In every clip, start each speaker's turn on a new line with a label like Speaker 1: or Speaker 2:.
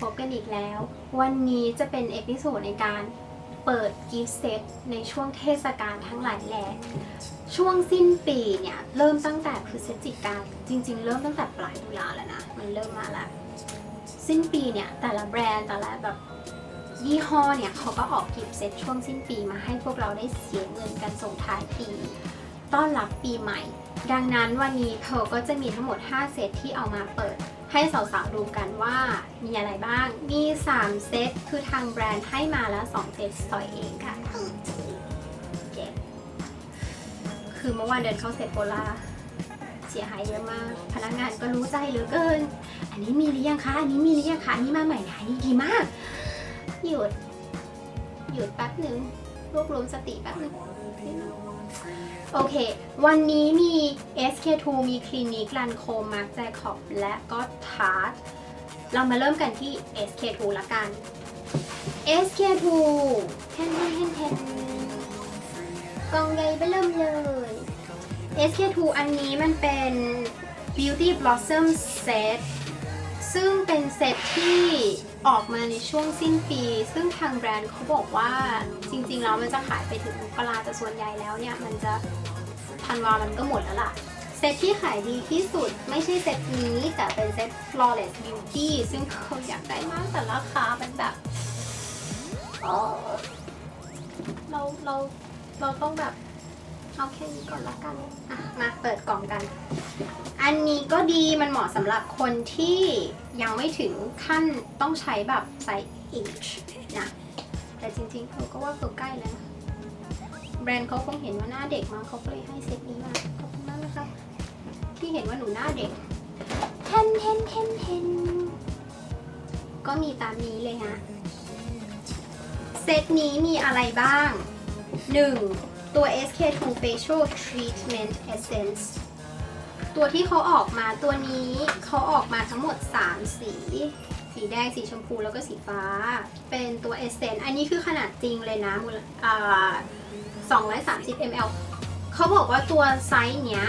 Speaker 1: พบกันอีกแล้ว วันนี้จะเป็นเอพิโซดในการเปิดกิฟต์เซตในช่วงเทศกาลทั้งหลายแหล่ช่วงสิ้นปีเนี่ยเริ่มตั้งแต่พฤศจิกาจริง ๆ เริ่มตั้งแต่ปลายตุลาแล้วนะ มันเริ่มมาแล้ว สิ้นปีเนี่ยแต่ละแบรนด์แต่ละแบบยี่ห้อเนี่ยเขาก็ออกกิฟต์เซตช่วงสิ้นปีมาให้พวกเราได้เสียเงินกันส่งท้ายปี ต้อนรับปีใหม่ ดังนั้นวันนี้เธอก็จะมีทั้งหมด 5 เซตที่เอามาเปิดให้สาวๆดูกันว่ามีอะไรบ้าง มี 3 เซตคือทางแบรนด์ให้มาแล้ว 2 เซตสอยเองค่ะเจ็ดคือเมื่อวานเดินเข้าเซตโปล่าเสียหายเยอะมาก พนักงานก็รู้ใจเหลือเกิน อันนี้มีหรือยังคะ อันนี้มีหรือยังคะ อันนี้มาใหม่นะอันนี้ดีมาก หยุด หยุดแป๊บหนึ่งรวบรวมสติแป๊บหนึ่ง โอเค วันนี้มี SK2 มีคลินิกลันโคมาร์กแจคอบและก็ทาร์ตเรามาเริ่มกันที่ SK2 ละกัน SK2 เทนเทนเทนเทนกล่องใหญ่ไปเริ่มเลย SK2 อันนี้มันเป็น Beauty Blossom Set ซึ่งเป็นเซตที่ ออกมาในช่วงสิ้นปี ซึ่งทางแบรนด์เขาบอกว่าจริงๆแล้วมันจะขายไปถึงมกราแต่ส่วนใหญ่แล้วเนี่ย มันจะธันวามันก็หมดแล้วล่ะ เซตที่ขายดีที่สุดไม่ใช่เซตนี้แต่เป็นเซต Flawless Beauty ซึ่งเขาอยากได้มากแต่ราคาเป็นแบบเราเราเราต้องแบบ เอาแค่นี้ก่อนละกันอะมาเปิดกล่องกัน อันนี้ก็ดีมันเหมาะสำหรับคนที่ยังไม่ถึงขั้นต้องใช้แบบไซส์ H นะแต่จริงๆเขาก็ว่าเขาใกล้แล้วนะแบรนด์เขาคงเห็นว่าหน้าเด็กมากเขาก็เลยให้เซตนี้มาขอบคุณมากนะคะที่เห็นว่าหนูหน้าเด็กเทนเทนเทนเทนก็มีตามนี้เลยฮะเซตนี้มีอะไรบ้าง 1. ตัว SK2 Facial Treatment Essence ตัวที่เขาออกมาตัวนี้เขาออกมาทั้งหมด 3 สี สีแดง สีชมพูแล้วก็สีฟ้า เป็นตัว Essence อันนี้คือขนาดจริงเลยนะมูลอ่า230 ml เขาบอกว่าตัวไซส์เนี้ย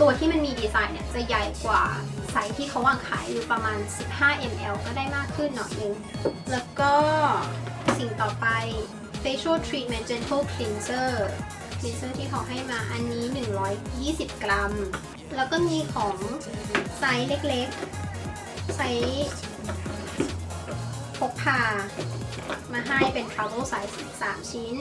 Speaker 1: ตัวที่มันมีดีไซน์เนี่ย จะใหญ่กว่าไซส์ที่เขาวางขายอยู่ประมาณ 15 ml ก็ได้มากขึ้นหน่อยนึง แล้วก็สิ่งต่อไป facial treatment gentle cleanser cleanser ที่เขาให้มาอันนี้ 120 กรัม แล้วก็มีของไซส์เล็กๆ ไซส์พกพา มาให้เป็น travel size 3 ชิ้น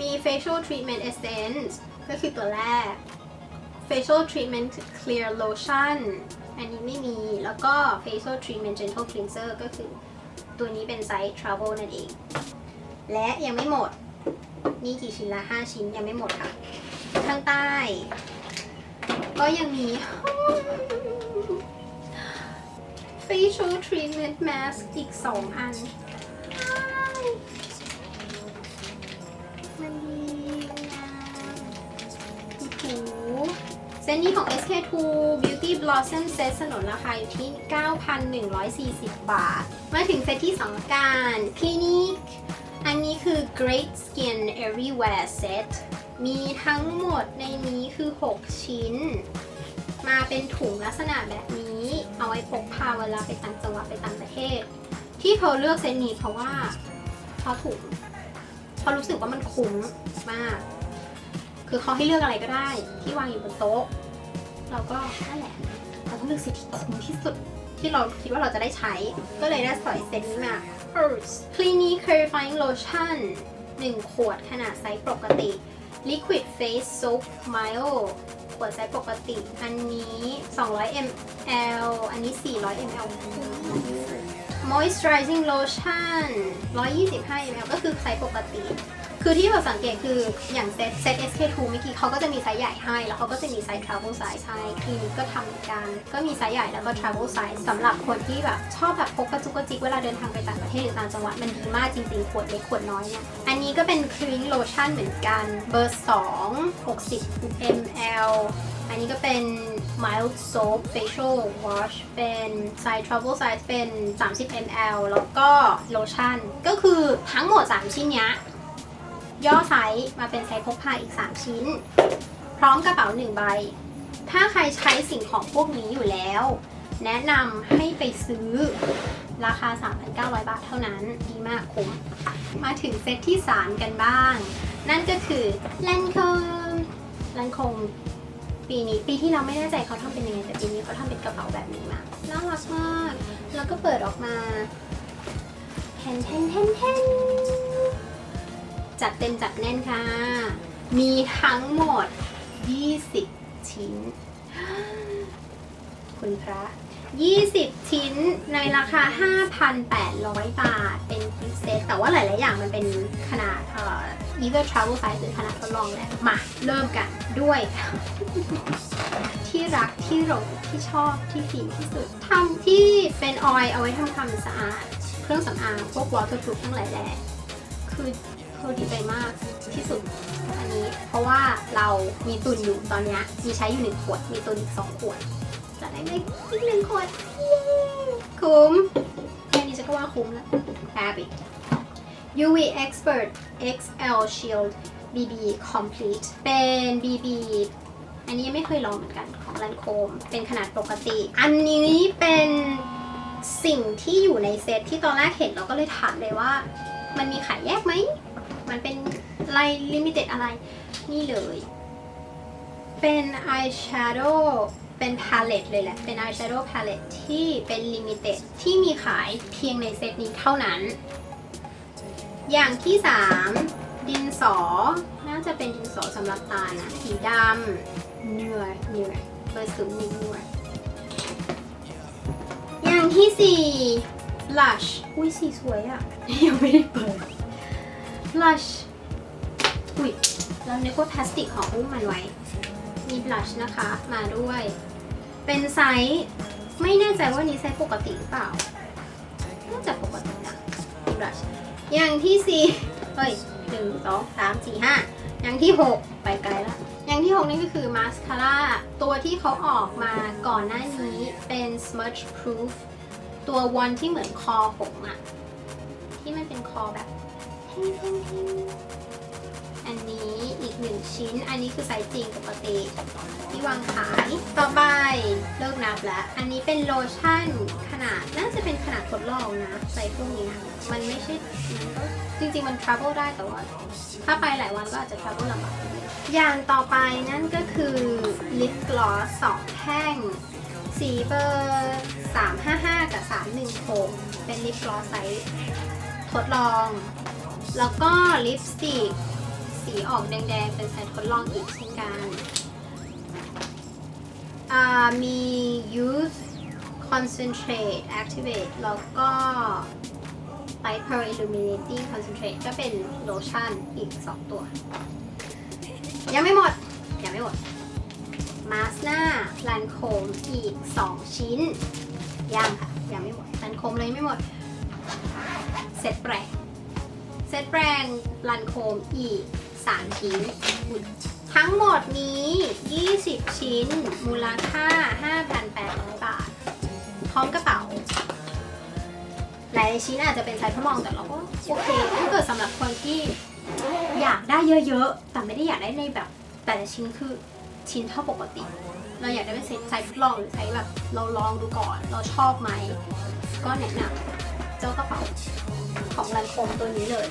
Speaker 1: มี facial treatment essence ก็คือตัวแรก facial treatment clear lotion อันนี้ไม่มี แล้วก็ facial treatment gentle cleanser ก็คือตัวนี้เป็นไซส์ travel นั่นเอง และยังไม่หมด นี่กี่ชิ้นละ5ชิ้นยังไม่หมดค่ะ ข้างใต้ ก็ยังมี facial treatment mask อีก 2 อัน มันดีงามถูเซตนี้ของ SK2 Beauty Blossom Set สนนราคาอยู่ที่ 9,140 บาท มาถึงเซตที่2การคลินิก นี้คือ Great Skin Everywhere Set มีทั้งหมดในนี้คือ 6 ชิ้น มาเป็นถุงลักษณะแบบนี้ เอาไว้พกพาเวลาไปต่างจังหวัดไปต่างประเทศ ที่เธอเลือกเซตนี้เพราะว่าเพราะถุงเพราะรู้สึกว่ามันคุ้มมาก คือเขาให้เลือกอะไรก็ได้ ที่วางอยู่บนโต๊ะ เราก็นั่นแหละเราต้องเลือกสิ่งที่คุ้มที่สุดที่เราคิดว่าเราจะได้ใช้ ก็เลยได้สอยเซตนี้มา Earth Clinique Clarifying Lotion 1 ขวดขนาดไซส์ปกติ Liquid Face Soap Mild ขวดไซส์ปกติ อันนี้ 200 ml อันนี้ 400 ml Moisturizing Lotion 125 ml ก็คือไซส์ปกติ คือที่เราสังเกตคืออย่างเซตเซต SK2 เมื่อกี้เขาก็จะมีไซส์ใหญ่ให้ แล้วเขาก็จะมีไซส์ travel size ให้คลินิกก็ทำเหมือนกัน ก็มีไซส์ใหญ่แล้วก็ travel size สำหรับคนที่แบบชอบแบบพกกระจุกกระจิกเวลาเดินทางไปต่างประเทศหรือต่างจังหวัดมันดีมากจริงๆ ขวดเล็กขวดน้อยเนี่ย อันนี้ก็เป็นครีมโลชั่นเหมือนกันเบอร์ 2 60 ml อันนี้ก็เป็น mild soap facial wash เป็นไซส์ travel size เป็น 30 ml แล้วก็โลชั่น ก็คือทั้งหมด 3 ชิ้นเนี้ย ย่อไซส์มาเป็นไซส์พกพาอีก 3 ชิ้น พร้อมกระเป๋า 1 ใบ ถ้าใครใช้สิ่งของพวกนี้อยู่แล้ว แนะนำให้ไปซื้อราคา 3,900 บาทเท่านั้น ดีมากคุ้ม มาถึงเซตที่ 3 กันบ้าง นั่นก็คือแลนคงแลนคงปีนี้ปีที่เราไม่แน่ใจเขาทำเป็นยังไง แต่ปีนี้เขาทำเป็นกระเป๋าแบบนี้มาน่ารักมาก แล้วก็เปิดออกมาแทนแทนแทนแทน จัดเต็มจัดแน่นค่ะ มีทั้งหมด 20 ชิ้น คุณพระ20 ชิ้นในราคา 5,800 บาท เป็นกิฟต์เซต แต่ว่าหลาย ๆ อย่างมันเป็นขนาดเอ่อ either travel size หรือขนาดทดลองแหละ มา เริ่มกันด้วย ที่รักที่หลงที่ชอบที่ฟินที่สุดทำที่เป็นออยล์เอาไว้ทำความสะอาด เครื่องสำอาง พวก waterproof ทั้งหลายแหล่คือ เธอดีใจมากที่สุดอันนี้ เพราะว่าเรามีตุนอยู่ตอนนี้มีใช้อยู่หนึ่งขวด มีตุนอีกสองขวด จะได้ไม่อีกหนึ่งขวดเย้คุ้มแค่นี้ฉันก็ว่าคุ้มแล้ว Habit UV Expert XL Shield BB Complete เป็น BB อันนี้ยังไม่เคยลองเหมือนกันของลันโคม เป็นขนาดปกติ อันนี้เป็นสิ่งที่อยู่ในเซตที่ตอนแรกเห็นเราก็เลยถามเลยว่า มันมีขายแยกไหม มันเป็นอะไรลิมิเต็ดอะไร นี่เลย เป็นอายแชโดว์เป็นพาเลตเลยแหละ เป็นอายแชโดว์พาเลตที่เป็นลิมิเต็ดที่มีขายเพียงในเซตนี้เท่านั้น อย่างที่ 3 ดินสอ น่าจะเป็นดินสอสำหรับตานะสีดำเนื้อเนื้อเบอร์ศูนย์หนึ่งเนื้ออย่างที่ 4 blush อุ้ยสีสวยอะ่ะยังไม่ได้เปิด blush อุ้ยแล้วนึกว่าพลาสติกห่อหุ้มมันไว้ มีบลัชนะคะมาด้วย เป็นไซส์ไม่แน่ใจว่านี้ไซส์ปกติหรือเปล่า น่าจะปกตินะบลัชอย่างที่สี่เฮ้ยหนึ่งสองสามสี่ห้าอย่างที่หกไปไกลแล้วอย่างที่หกนี่ก็คือมาสคาร่าตัวที่เขาออกมาก่อนหน้านี้เป็น smudge proof ตัววันที่เหมือนคอหงอะที่มันเป็นคอแบบ อันนี้อีกหนึ่งชิ้น อันนี้คือไซส์จริงปกติที่วางขาย ต่อไปเลิกนับแล้ว อันนี้เป็นโลชั่นขนาดน่าจะเป็นขนาดทดลองนะไซส์พวกนี้นะมันไม่ใช่มันก็จริงๆมัน travel ได้แต่ว่า ถ้าไปหลายวันก็อาจจะ travel ลำบากอย่างต่อไปนั่นก็คือลิปกลอสสองแท่งสีเบอร์ 355 กับ 316 เป็นลิปกลอสไซส์ทดลอง แล้วก็ลิปสติกสีออกแดงๆ เป็นไซส์ทดลองอีกเช่นกันมี Youth Concentrate Activate แล้วก็ Light Pearl Illuminating Concentrate ก็เป็นโลชั่นอีก 2 ตัว ยังไม่หมด ยังไม่หมด มาสหน้าลันโคมอีก 2 ชิ้น ยังค่ะ ยังไม่หมดลันโคมเลยไม่หมด เสร็จแปร ซตแปรงลันโคมอีก 3 ชิ้น ทั้งหมดนี้ 20 ชิ้น มูลค่า 5,800 บาท พร้อมกระเป๋า หลายชิ้นอาจจะเป็นไซส์ทดลองแต่เราก็โอเคถ้าเกิดสำหรับคนที่อยากได้เยอะๆ แต่ไม่ได้อยากได้ในแบบ แต่ละชิ้นคือชิ้นเท่าปกติ เราอยากได้เป็นไซส์ไซส์ทดลองหรือไซส์แบบเราลองดูก่อน เราชอบไหม ก็แนะนำเจ้ากระเป๋า ของลันโคมตัวนี้เลย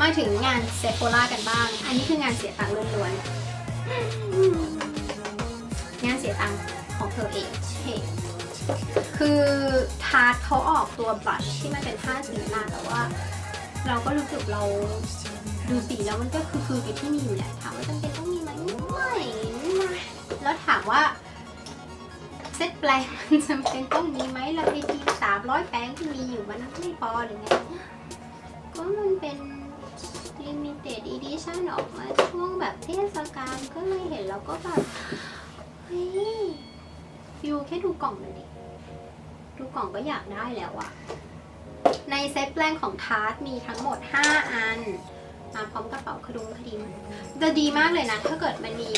Speaker 1: มาถึงงานเซฟโ o ล่ากันบ้าง อันนี้คืองานเสียตังค์ล้วนๆงานเสียตังค์ของเธอเองเฮ้คือทาร์ตเขาออกตัวบลัชที่มันเป็น5สีมาแต่ว่า เราก็รู้สึกเราดูสีแล้วมันก็คือคือกับที่มีอยู่แหละถามว่าจำเป็นต้องมีไหมไม่นะแล้วถามว่าเซตแปลงมันจำเป็นต้องมีไหมเราไปทีสามร้อยแปลงที่มีอยู่มันไม่พอหรือไง ก็มันเป็น limited edition ออกมาช่วงแบบเทศกาลก็เลยเห็นแล้วก็แบบ เฮ้ยยูแค่ดูกล่องเลยดิดูกล่องก็อยากได้แล้วอะในเซตแปลงของทาร์ตมีทั้งหมด 5 อัน มาพร้อมกระเป๋าคดุมคดีมจะดีมากเลยนะ ถ้าเกิดมันมี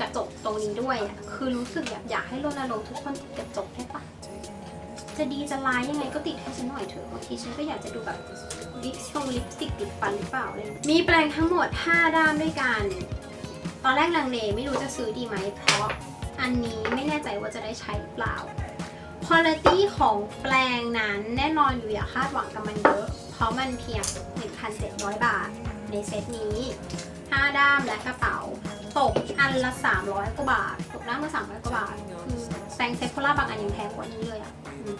Speaker 1: กระจกตรงนี้ด้วยอะคือรู้สึกอยากอยากให้รณรงค์ทุกคนติดกระจกได้ปะ จะดีจะร้ายยังไงก็ติดให้ฉันหน่อยเถอะบางทีฉันก็อยากจะดูแบบลิปชงลิปสติกติดฟันหรือเปล่าเลย มีแปลงทั้งหมด 5 ด้ามด้วยกัน ตอนแรกลังเลไม่รู้จะซื้อดีไหม เพราะอันนี้ไม่แน่ใจว่าจะได้ใช้หรือเปล่าพคุณภาพของแปลงนั้นแน่นอนอยู่อย่าคาดหวังกับมันเยอะ เพราะมันเพียง 1,700 บาทในเซตนี้ 5 ด้ามและกระเป๋า ตกอันละ 300 กว่าบาท ตกด้ามละ300 กว่าบาท คือแปลงเซตโพล่าบางอันยังแพงกว่านี้เลยอะอืม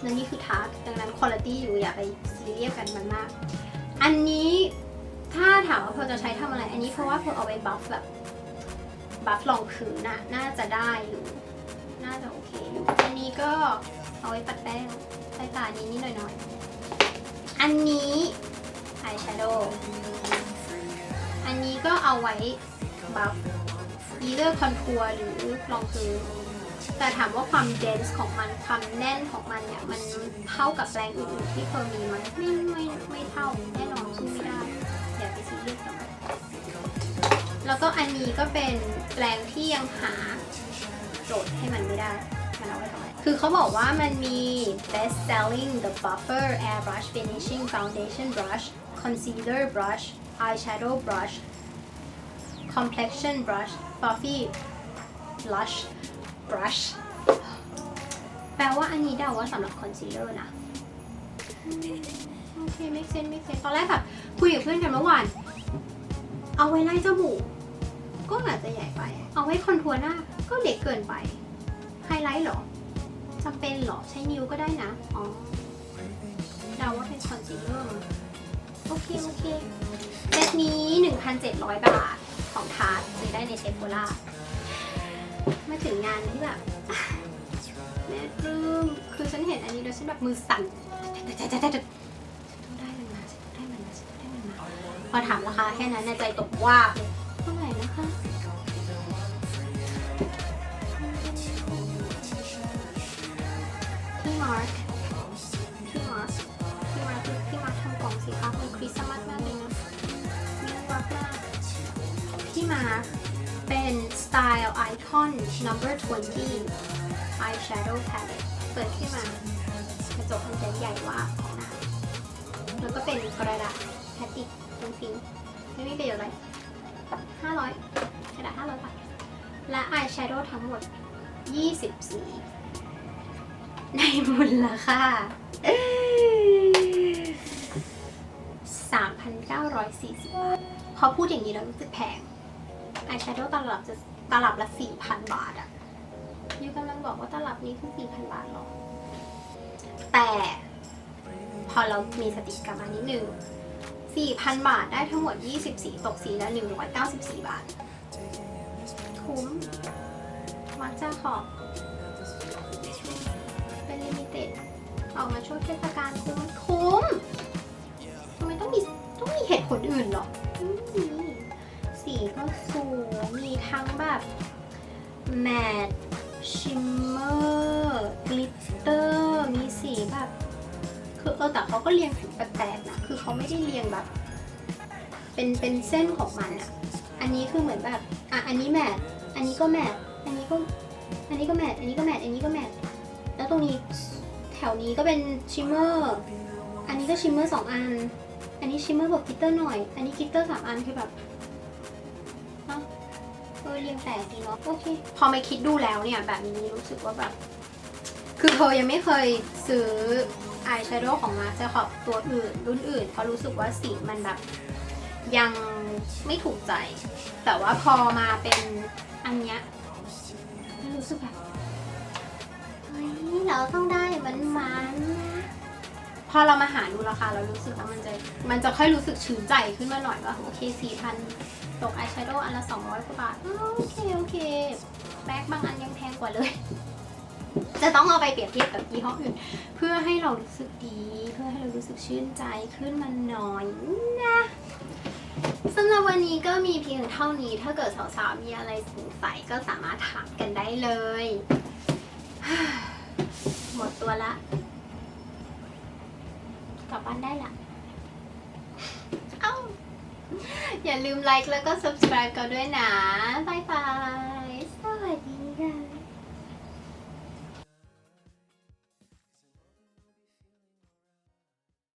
Speaker 1: และนี่คือทาร์กดังนั้นคุณภาพอยู่อย่าไปซีเรียสกันมันมาก อันนี้ถ้าถามว่าเพอจะใช้ทำอะไร อันนี้เพราะว่าเพอเอาไว้บัฟแบบบัฟรองพื้นน่ะน่าจะได้อยู่ น่าจะโอเคอยู่อันนี้ก็เอาไว้ปัดแป้งใต้ตานิดนิดหน่อยหน่อยๆ อันนี้อายแชโดว์ อันนี้ก็เอาไว้บัฟอีเลอร์คอนทัวร์หรือรองพื้นแต่ถามว่าความเดนส์ของมันความแน่นของมันเนี่ย มันเท่ากับแปลงอื่นๆที่เคยมีไหมไม่ไม่ไม่เท่าแน่นอนสู้ไม่ได้อย่าไปซีเรียสกับมันแล้วก็อันนี้ก็เป็นแปลงที่ยังหาโจทย์ให้มันไม่ได้มันเอาไว้ทำไมคือเขาบอกว่ามันมี best selling the buffer airbrush finishing foundation brush concealer brush eyeshadow brush complexion brush fluffy blush brush แปลว่าอันนี้เดาว่าสำหรับ concealer นะโอเค make sense make sense ตอนแรกแบบคุยกับเพื่อนกันเมื่อวาน เอาไว้ไล่จมูก ก็อาจจะใหญ่ไป เอาไว้คอนทัวร์หน้า ก็เล็กเกินไป ไฮไลท์เหรอจำเป็นเหรอ ใช้นิ้วก็ได้นะ อ๋อเดาว่าเป็นคอนซีลเลอร์ โอเค โอเค นี้ 1,700 บาทของทาร์ตซื้อได้ในเซฟโ o ล่ามาถึงงานที่แบบแม่ปลื้มคือฉันเห็นอันนี้แล้วฉันแบบมือสั่นฉันต้องได้มันมาฉันต้องได้มันมาฉันต้องได้มันมาพอถามราคาแค่นั้นในใจตกว่าบเลยเท่าไหร่นะคะพี่มาร์ค พี่มาร์คเป็น Style Icon Number 20 Eyeshadow Palette เปิดขึ้นมากระจกมันจะใหญ่ว่าของหนาแล้วก็เป็นกระดาษพลาสติกฟิงๆไม่มีประโยชน์อะไร500 กระดาษ500บาทและ Eyeshadow ทั้งหมด 20 สี ในมูลค่า3,940 บาท พอพูดอย่างนี้แล้วรู้สึกแพง อายแชโดว์ตลับจะตลับละ4,000บาทอะยูกำลังบอกว่าตลับนี้คือ4,000บาทหรอ แต่พอเรามีสติกลับมานิดนึง4,000บาทได้ทั้งหมด24ตกสีละ194บาท คุ้มมักจะขอบเป็นลิมิเต็ดออกมาช่วงเทศกาลคุ้มคุ้มทำไมต้องมีต้องมีเหตุผลอื่นหรอ สีก็สวยมีทั้งแบบแมตชิมเมอร์กลิตเตอร์มีสีแบบ คือเออแต่เขาก็เรียงสีแปลกๆนะคือเขาไม่ได้เรียงแบบ เป็นเป็นเส้นของมันอะอันนี้คือเหมือนแบบอะอันนี้แมทอันนี้ก็แมทอันนี้ก็อันนี้ก็แมทอันนี้ก็แมทอันนี้ก็แมทแล้วตรงนี้แถวนี้ก็เป็นชิมเมอร์อันนี้ก็ชิมเมอร์สองอัน อันนี้ชิมเมอร์แบวกกลิตเตอร์หน่อย อันนี้กลิตเตอร์สามอันคือแบบ ออเรียงแปลกดีเนาะโอเคพอมาคิดดูแล้วเนี่ย แบบนี้รู้สึกว่าแบบ คือเธอยังไม่เคยซื้ออายแชโดว์ของมาร์คจะขอบตัวอื่น รุ่นอื่นเพราะรู้สึกว่าสีมันแบบ ยังไม่ถูกใจ แต่ว่าพอมาเป็นอันเนี้ยรู้สึกแบบเฮ้ยเราต้องได้มันมันนะพอเรามาหาดูราคาเรารู้สึกว่ามันจะมันจะค่อยรู้สึกชื่นใจขึ้นมาหน่อยว่าโอเคสี่พัน ตกอายแชโดว์อันละ 200 กว่าบาท โอเค โอเค แบ็คบางอันยังแพงกว่าเลย จะต้องเอาไปเปรียบเทียบกับยี่ห้ออื่น เพื่อให้เรารู้สึกดี เพื่อให้เรารู้สึกชื่นใจขึ้นมาหน่อยนะสำหรับวันนี้ก็มีเพียงเท่านี้ ถ้าเกิดสาวๆมีอะไรสงสัยก็สามารถถามกันได้เลย หมดตัวละ กลับบ้านได้ละ เอ้า อย่า ลืมไลค์แล้วก็ subscribe กันด้วยนะ บ๊ายบาย